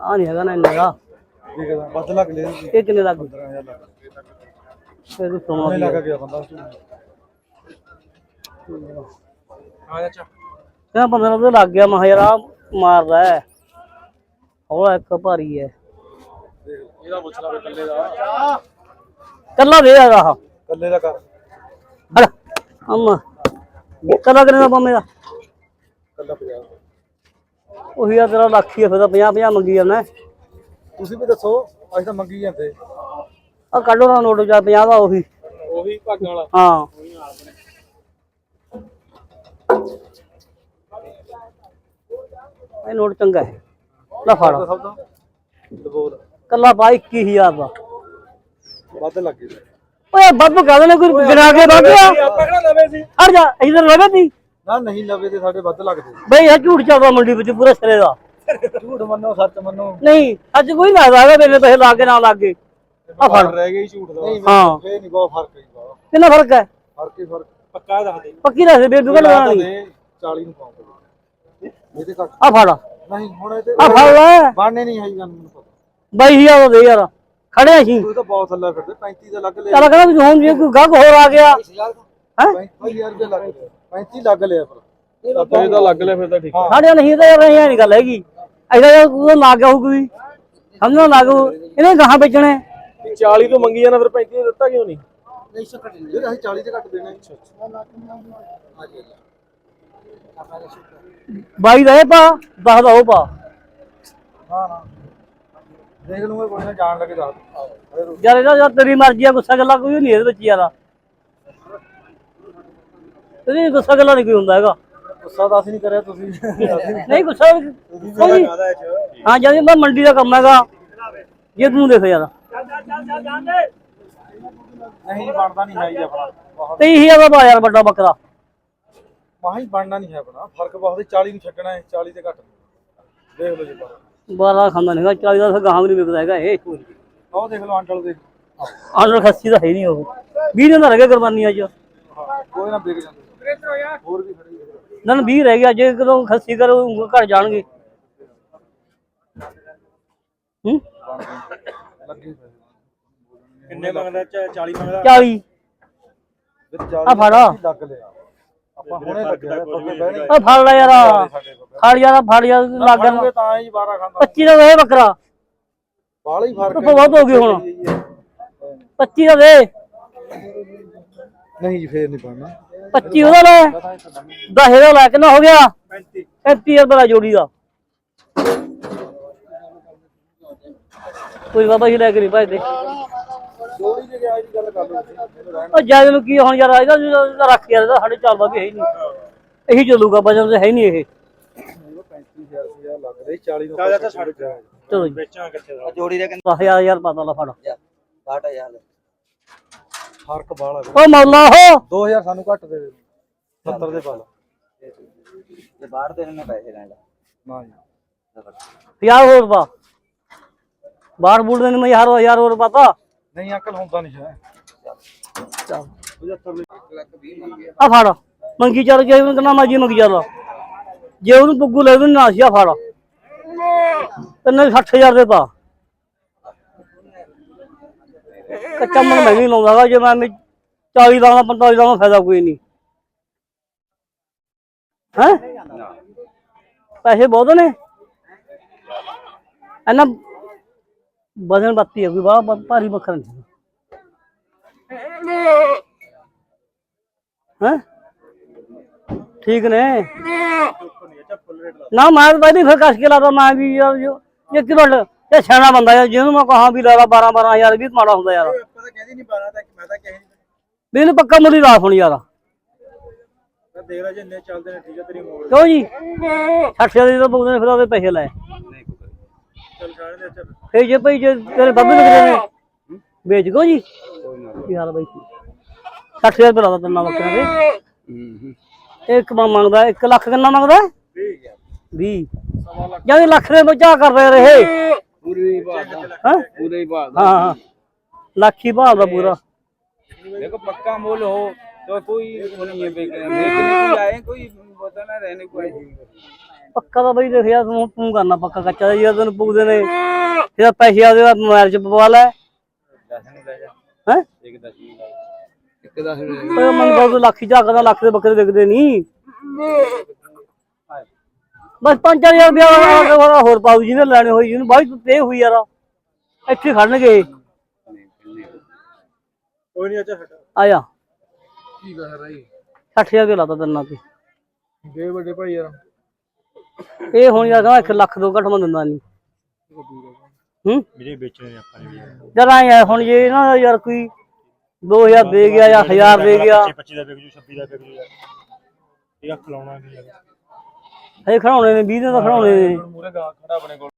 ਆ ਨਹੀਂ ਹੈਗਾ ਨਾ ਇੰਨੇ ਦਾ। ਠੀਕ ਹੈ ਵੱਧ ਲੱਗ ਲਿਆ ਇਹ ਕਿੰਨੇ ਦਾ 15000 ਲੱਗ ਫਿਰ ਤੂੰ ਸੋਨਾ ਨਹੀਂ ਦੀ ਲੱਗ ਗਿਆ ਬੰਦਾ। ਆ ਜਾ ਕਹਿੰਦਾ 15 ਉਹਦੇ ਲੱਗ ਗਿਆ ਮੈਂ ਕਿਹਾ ਯਾਰ ਆ ਮਾਰਦਾ ਹੈ। ਹੌਲਾ ਇੱਕ ਭਾਰੀ ਹੈ। ਇਹਦਾ ਪੁੱਛ ਲਾ ਕੱਲੇ ਦਾ। ਕੱਲਾ ਦੇ ਯਾਰ ਆਹ। ਕੱਲੇ ਦਾ ਕਰ। ਹੜ ਅੰਮਾ। ਕੱਲਾ ਕਿੰਨੇ ਦਾ ਪੰਮੇ ਦਾ? ਕੱਲਾ 50 ਉਹੀ ਆ ਤੇਰਾ ਲੱਖ ਹੀ ਆ, ਫਿਰ ਤਾਂ 50 50 ਮੰਗੀ ਜਾਂਦਾ ਤੁਸੀਂ ਵੀ ਦੱਸੋ ਅੱਜ ਤਾਂ ਮੰਗੀ ਜਾਂਦੇ। ਆ ਕੱਢੋ ਨਾ ਨੋਟ ਜਾ 50 ਦਾ ਉਹੀ। ਉਹੀ ਭਾਗਾਂ ਵਾਲਾ। ਹਾਂ। ਇਹ ਨੋਟ ਚੰਗਾ ਹੈ। ਲੈ ਫੜ। ਸਭ ਤੋਂ ਦਬੋਲ ਕੱਲਾ ਪਾ 21000 ਦਾ। ਵੱਧ ਲੱਗ ਓਏ ਬੱਬ ਕਹਿੰਦੇ ਨੇ ਕੋਈ ਗਿਣਾ ਕੇ ਵੱਧ ਗਿਆ ਆਪਾਂ ਕਿਹੜਾ ਲਵੇ ਸੀ? ਹਟ ਜਾ ਇਧਰ ਲਵੇ ਤੀ। ਨਾ ਨਹੀਂ ਲਵੇ ਤੇ ਸਾਡੇ ਵੱਧ ਲੱਗਦੇ। ਬਈ ਇਹ ਝੂਠ ਚੱਲਦਾ ਮੰਡੀ ਵਿੱਚ ਪੂਰਾ ਸਿਰੇ ਦਾ। ਝੂਠ ਮੰਨੋ ਸੱਚ ਮੰਨੋ। ਨਹੀਂ ਅੱਜ ਕੋਈ ਨਾ ਹੈਗਾ ਮੇਰੇ ਪੈਸੇ ਲਾ ਕੇ ਨਾ ਲੱਗੇ ਆ ਫੜ। ਰਹਿ ਗਈ ਝੂਠ ਦਾ। ਨਹੀਂ ਹਾਂ। ਇਹ ਨਹੀਂ ਬਹੁਤ ਫ਼ਰਕ ਹੈ ਬਹੁਤ। ਕਿੰਨਾ ਫ਼ਰਕ ਹੈ? ਫ਼ਰਕ ਹੀ ਫ਼ਰਕ। ਪੱਕਾ ਦੱਸ ਦੇ। ਪੱਕੀ ਦੱਸ ਬੇਬੀ ਕੋਲ ਲਗਾਣੀ ਦੇ 40 ਨੂੰ ਪਾਉਂਗੇ। ਇਹਦੇ ਘੱਟ। ਆ ਫੜ। ਨਹੀਂ ਹੁਣ ਇਹਦੇ ਆ ਫੜ ਲੈ। ਬਾਣੇ ਨਹੀਂ ਆਈ ਗੱਲ ਮੈਨੂੰ ਪਤਾ। ਬਾਈ ਹਜ਼ਾਰ ਦਾ ਦੇ ਯਾਰ। ਖੜੇ ਅਸੀਂ ਤੂੰ ਤਾਂ ਬਹੁਤ ਥੱਲੇ ਫਿਰਦੇ 35 ਦਾ ਲੱਗ ਲਿਆ ਚੱਲ ਕਹਿੰਦਾ ਵੀ ਹੁਣ ਜੇ ਕੋਈ ਗਾਹਕ ਹੋਰ ਆ ਗਿਆ। ਹੈ? 35000 ਰੁਪਏ ਲੱਗ ਲਿਆ 35 ਲੱਗ ਲਿਆ ਪਰ ਇਹਦਾ ਲੱਗ ਲਿਆ ਫਿਰ ਤਾਂ ਠੀਕ। ਸਾਡੇ ਨਹੀਂ ਤਾਂ ਯਾਰ ਇਹ ਨਹੀਂ ਗੱਲ ਹੈਗੀ। ਐਦਾ ਯਾਰ ਕੋਈ ਲੱਗ ਕੋਈ ਸਮਝੋ ਲੱਗ ਇਹਨੇ ਗਾਹਾਂ ਵੇਚਣੇ। 40 ਤੋਂ ਮੰਗੀ ਜਾਣਾ ਫਿਰ 35 ਦਿੱਤਾ ਕਿਉਂ ਨਹੀਂ? ਜਿਹੜੇ ਅਸੀਂ 40 ਤੇ ਘੱਟ ਦੇਣੇ ਬਾਈ ਦਾ ਇਹ ਪਾ 10 ਦਾ ਉਹ ਪਾ। ਹਾਂ ਨਾ ਦੇਖ ਲੂੰਗਾ ਕੋਈ ਨਾ ਜਾਣ ਲੱਗੇ ਦੱਸ। ਯਾਰ ਇਹਦਾ ਯਾਰ ਤੇਰੀ ਮਰਜ਼ੀ ਆ ਗੁੱਸਾ ਗੱਲਾਂ ਕੋਈ ਨਹੀਂ ਇਹਦੇ ਵਿੱਚ ਯਾਰ। ਤੇਰੀ ਗੁੱਸਾ ਗੱਲਾਂ ਨਹੀਂ ਕੋਈ ਹੁੰਦਾ ਹੈਗਾ। ਗੁੱਸਾ ਤਾਂ ਅਸੀਂ ਨਹੀਂ ਕਰਿਆ ਤੁਸੀਂ ਨਹੀਂ ਗੁੱਸਾ ਕੋਈ ਹਾਂ ਜਦ ਮੈਂ ਮੰਡੀ ਦਾ ਕੰਮ ਹੈਗਾ। ਜੇ ਤੂੰ ਦੇਖ ਯਾਰ। ਨਹੀਂ ਬਣਦਾ ਨਹੀਂ ਹੈ ਜੀ ਆਪਣਾ। ਬਹੁਤ ਤੇ ਹੀ ਦਾ ਪਾ ਯਾਰ ਵੱਡਾ ਬੱਕਰਾ। ਮਾਹ ਬਣਨਾ ਨਹੀਂ ਹੈ ਆਪਣਾ। ਫ਼ਰਕ ਬਹੁਤ ਹੈ 40 ਨੂੰ ਛੱਡਣਾ ਹੈ 40 ਤੇ ਘੱਟ ਦੇਖ ਲਓ ਜੀ ਬਾਹਰ। ਬਾਰਾ ਖਾਂਦਾ ਨਹੀਂਗਾ 40 ਦਾ ਗਾਹਾਂ ਵੀ ਨਹੀਂ ਵਿਕਦਾ ਹੈਗਾ ਇਹ ਆਹ ਦੇਖ ਲਓ ਆਂਟਲ ਦੇ ਆਰਡਰ ਖੱਸੀ ਦਾ ਹੈ ਨਹੀਂ ਉਹ। 20 ਦਿਨ ਦਾ ਰਹਿ ਗਿਆ ਕੁਰਬਾਨੀ ਅੱਜ। ਕੋਈ ਨਾ ਵਿਕ ਜਾਂਦੇ। ਵੀ ਨਾ 20 ਰਹਿ ਗਿਆ ਜੇ ਕਦੋਂ ਖੱਸੀ ਕਰੋ ਘਰ ਜਾਣਗੇ। ਹੂੰ? ਕਿੰਨੇ ਮੰਗਦਾ? 40 ਮੰਗਦਾ? 40 ਵਿੱਚ ਆ 40 ਫੜਾ। ਲੱਗ ਲਿਆ। ਆਪਾਂ ਹੁਣੇ ਲੱਗਿਆ ਪੱਕੇ ਬਹਿਣੇ ਆ ਫੜ ਲੈ ਯਾਰ ਫੜ ਯਾਰ ਫੜ ਯਾਰ ਲੱਗ ਗਿਆ ਤਾਂ ਹੀ 12 ਖਾਂਦਾ। 25 ਦਾ ਦੇ ਬੱਕਰਾ। ਬਾਲਾ ਹੀ ਫ਼ਰਕ ਬਹੁਤ ਹੋ ਗਈ ਹੁਣ। 25 ਦਾ ਦੇ। ਨਹੀਂ ਜੀ ਫੇਰ ਨਹੀਂ ਪਾਣਾ 25 ਉਹਦਾ ਲੈ। 10 ਦਾ ਲੈ ਕਿੰਨਾ ਹੋ ਗਿਆ? 35 35 ਰੁਪਏ ਦਾ ਜੋੜੀ ਦਾ। ਕੋਈ ਬਾਬਾ ਜੀ ਲੈ ਕੇ ਨਹੀਂ ਭਜਦੇ। ਥੋੜੀ ਜਿਹੀ ਆਈ ਦੀ ਗੱਲ ਕਰ ਲਓ ਤੁਸੀਂ। ਉਹ ਜਦ ਨੂੰ ਕੀ ਹੁਣ ਯਾਰ ਇਹਦਾ ਇਹਦਾ ਰੱਖ ਯਾਰ ਇਹਦਾ ਸਾਡੇ ਚੱਲਦਾ ਵੀ ਹੈ ਹੀ ਨਹੀਂ। ਇਹੀ ਚੱਲੂਗਾ ਵਜਨ ਤੇ ਹੈ ਹੀ ਨਹੀਂ ਇਹ। 35000 ਰੁਪਇਆ ਲੱਗ ਰਿਹਾ 40 ਨੂੰ ਚਲੋ ਜੀ। ਵੇਚਾਂ ਕਿੱਥੇ ਦਾ। ਜੋੜੀ ਦੇ 10000 ਯਾਰ ਪਤਾ ਲਾ ਫੜ 60000 ਫ਼ਰਕ ਬਾਲਾ ਓ ਮੌਲਾ ਹੋ। 2000 ਸਾਨੂੰ ਘੱਟ ਦੇ ਦੇ। 70 ਦੇ ਪਾ ਲਾ ਤੇ ਬਾਹਰ ਦੇ ਨੇ ਪੈਸੇ ਲੈਣ। ਨਾ ਜੀ। ਪੰਜਾਹ ਹੋਰ ਪਾ ਬਾਹਰ ਬੂੜ ਦੇ ਮੈਂ ਯਾਰ ਹਜ਼ਾਰ ਹੋਰ ਪਾਤਾ। ਨਹੀਂ ਅੰਕਲ ਹੁੰਦਾ ਨਹੀਂ ਹੈ ਚੱਲ। 75 ਆ ਫੜ। ਮੰਗੀ ਚੱਲ ਜੇ ਉਹਨੂੰ ਕਿੰਨਾ ਮਰਜ਼ੀ ਮੰਗੀ ਚੱਲ। ਜੇ ਉਹਨੂੰ ਪੁੱਗੂ ਲੈ ਉਹਨੂੰ ਨਾ ਸੀ ਆ ਫੜ। ਤੈਨੂੰ 60000 ਦੇ ਪਾ। ਕੱਚਾ ਮਨ ਮੈਂ ਵੀ ਲਾਉਂਦਾ ਜੇ ਮੈਂ 40 ਦਾ 45 ਦਾ ਫਾਇਦਾ ਕੋਈ ਨਹੀਂ। ਹੈ? ਪੈਸੇ ਬਹੁਤ ਨੇ। ਇਹਨਾਂ ਵਜ਼ਨ ਬੱਤੀ ਹੈ ਕੋਈ ਬਾਹਲਾ ਭਾਰੀ ਬੱਕਰਾ ਨਹੀਂ ਹੈ? ਠੀਕ ਨੇ। ਨਾ, ਮੈਂ ਤਾਂ ਪਹਿਲੀ ਫਿਰ ਕਸ ਕੇ ਲਾਦਾ, ਮੈਂ ਵੀ ਯਾਰ ਜੋ ਇਹ ਕਿ ਇਹ ਸਿਆਣਾ ਬੰਦਾ ਯਾਰ ਜਿਹਨੂੰ ਮੈਂ ਕਹਾਂ ਵੀ ਲਾ ਲਾ 12 12000 ਵੀ ਮਾੜਾ ਹੁੰਦਾ ਯਾਰ। ਆਪਾਂ ਤਾਂ ਕਹਿੰਦੀ ਨਹੀਂ 12 ਤੱਕ ਮੈਂ ਤਾਂ ਕਹੇ ਵੀ ਇਹਨੂੰ ਪੱਕਾ ਮੁੱਲ ਲਾ ਹੁਣ ਯਾਰ। ਮੈਂ ਦੇਖ ਲੈ ਜਿੰਨੇ ਚੱਲਦੇ ਨੇ ਠੀਕ ਹੈ ਤੇਰੀ ਮੋੜ। ਕਿਉਂ ਜੀ? 60 ਦੇ ਤਾਂ ਬੋਲਦੇ ਨੇ ਫਿਰ ਉਹਦੇ ਪੈਸੇ ਲੈ। ਚੱਲ ਜਾਣ ਦੇ ਚੱਲ। ਫੇ ਜੇ ਭਈ ਜੇ ਤੇਰੇ ਬੱਬੇ ਨੇ ਵੇਚ ਗੋ ਜੀ। ਯਾਰ ਬਾਈ? 60000 ਰੁਪਏ ਲਾਦਾ ਤੰਨਾ ਬੱਕਰਾ ਦੇ। ਇੱਕ ਮੈਂ ਮੰਗਦਾ 1 ਲੱਖ ਕਿੰਨਾ ਮੰਗਦਾ? ਠੀਕ ਹੈ 20 ਜਾਂ ਲੱਖ। ਦੇ ਮੋਚਾ ਕਰਦੇ ਰਹੇ ਪੂਰੀ ਬਾਤ ਹਾਂ ਪੂਰੀ ਬਾਤ ਹਾਂ ਹਾਂ ਲੱਖ ਹੀ ਭਾਅ ਦਾ ਪੂਰਾ देखो पक्का मोल हो तो कोई वो नहीं है बेचने बेचने को आए कोई बता ना रहने को आए ਪੱਕਾ ਤਾਂ ਬਈ ਦੇਖ ਯਾਰ ਤੂੰ ਤੂੰ ਕਰਨਾ ਪੱਕਾ ਕੱਚਾ ਦਾ ਯਾਰ ਤੈਨੂੰ ਪੁੱਗਦੇ ਨੇ ਇਹਦਾ ਪੈਸੇ ਆਦੇ ਦਾ ਮੋਬਾਈਲ ਚ ਪਵਾ ਲੈ ਦਸ ਨੂੰ ਲੈ ਜਾ ਹੈ ਇੱਕ ਦਸ ਨੂੰ ਲੈ ਇੱਕ ਦਸ ਨੂੰ ਲੈ ਓਏ ਮੰਗਦਾ ਤੂੰ ਲੱਖ ਹੀ ਝਾਕਦਾ ਲੱਖ ਦੇ ਬੱਕਰੇ ਵਿਕਦੇ ਨਹੀਂ ਬਸ 5000 ਰੁਪਇਆ ਹੋਰ ਪਾਉ ਜੀ ਨੇ ਲੈਣੇ ਹੋਈ ਜਿਹਨੂੰ ਬਾਈ ਤੂੰ ਤੇ ਹੋਈ ਯਾਰ ਇੱਥੇ ਖੜਨਗੇ। ਕੋਈ ਨਹੀਂ ਅੱਛਾ ਹਟ ਆ ਜਾ। ਕੀ ਕਰ ਰਹੀ 60000 ਰੁਪਇਆ ਲਾਤਾ ਤੈਨਾਂ ਤੇ ਦੇ ਵੱਡੇ ਭਾਈ ਯਾਰ। ਇਹ ਹੁਣ ਯਾਰ ਕਹਿੰਦਾ 1 ਲੱਖ ਤੋਂ ਘੱਟ ਮੈਂ ਦਿੰਦਾ ਨਹੀਂ ਹੂੰ? ਵੀਰੇ ਵੇਚਣੇ ਆਪਾਂ ਨੇ ਵੀ। ਜਦ ਆਏ ਹੁਣ ਜੇ ਨਾ ਯਾਰ ਕੋਈ 2000 ਦੇ ਗਿਆ ਜਾਂ 1000 ਦੇ ਗਿਆ। 25 ਦਾ ਵਿਕ ਜੂ 26 ਦਾ ਵਿਕ ਜੂ ਯਾਰ। ਇਹ ਖਲਾਉਣਾ ਵੀ ਯਾਰ। ਹਜੇ ਖੜਾਉਣੇ ਨੇ 20 ਦਿਨ ਤਾਂ ਖੜਾਉਣੇ ਨੇ। ਮੂਰੇ ਗਾ ਖੜਾ ਆਪਣੇ ਕੋਲ।